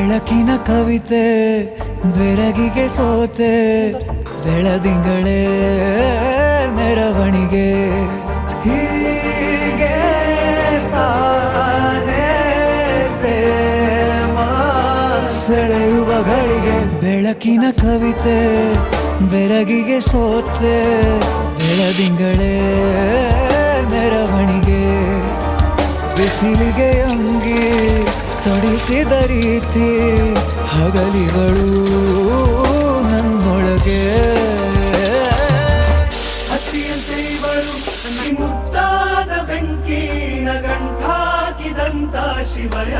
ಬೆಳಕಿನ ಕವಿತೆ, ಬೆರಗಿಗೆ ಸೋತೆ, ಬೆಳದಿಂಗಳೇ ಮೆರವಣಿಗೆ. ಹೀಗೆ ತಾನೇ ಪ್ರೇಮ ಬೆಳಕಿನ ಕವಿತೆ, ಬೆರಗಿಗೆ ಸೋತೆ, ಬೆಳದಿಂಗಳೇ ಮೆರವಣಿಗೆ. ಬಿಸಿಲಿಗೆ ಅಂಗಿ ತೊಡಿಸಿದ ರೀತಿ ಹಗಲಿಗಳು ನನ್ನೊಳಗೆ. ಹತ್ತಿಯಂತೆ ಇವಳು ಮುತ್ತಾದ ಬೆಂಕಿನ ಗಂಟಾಕಿದಂತ ಶಿವಯ